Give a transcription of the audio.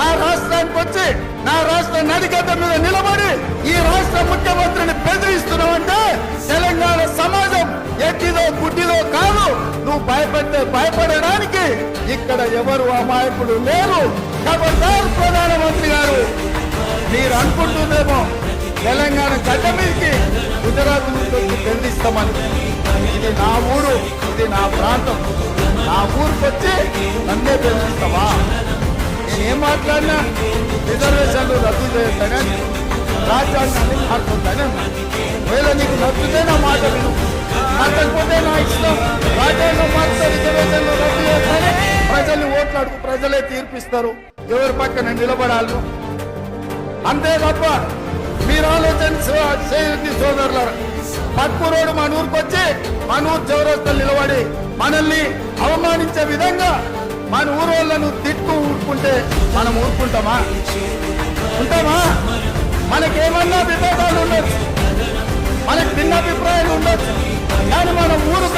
నా రాష్ట్రానికి వచ్చి నా రాష్ట్ర నడిగడ్డ మీద నిలబడి ఈ రాష్ట్ర ముఖ్యమంత్రిని బెదిరిస్తున్నావంటే తెలంగాణ సమాజం ఎట్టిదో గుడ్డిదో కాదు. నువ్వు భయపడితే భయపడడానికి ఇక్కడ ఎవరు అమాయకుడు లేరు. ఖబర్దార్ ప్రధానమంత్రి గారు మీరు అనుకుంటుందేమో తెలంగాణ గడ్డ మీదకి గుజరాత్ నుంచి బెదిరిస్తామని ఇది నా ఊరు ఇది నా ప్రాంతం. నా ఊరికి వచ్చి నన్నే బెదిరిస్తావా ఏం మాట్లాడినా రిజర్వేషన్లు రద్దు చేస్తానని రాజ్యాంగాన్ని మారుతుందని ఒకవేళ నీకు నచ్చితే నా మాట విను. నచ్చకపోతే నా ఇష్టం. రాజ్యాంగం మారితే రిజర్వేషన్లు రద్దు చేస్తానే? ప్రజల్ని ఓట్లాడుకు ప్రజలే తీర్పిస్తారు. ఎవరి పక్కన నిలబడాలి? అంతే తప్ప మీరు ఆలోచన చేయండి సోదరులారా. పక్కూరోడు మన ఊరికి వచ్చి మన ఊరు చౌరస్తలు నిలబడి మనల్ని అవమానించే విధంగా మన ఊరోళ్ళను తిట్టుకు ఊరుకుంటే మనం ఊరుకుంటామా? ఉంటామా? మనకేమన్నా విభేదాలు ఉండొచ్చు. మనకి భిన్న అభిప్రాయాలు ఉండొచ్చు. కానీ మన ఊరు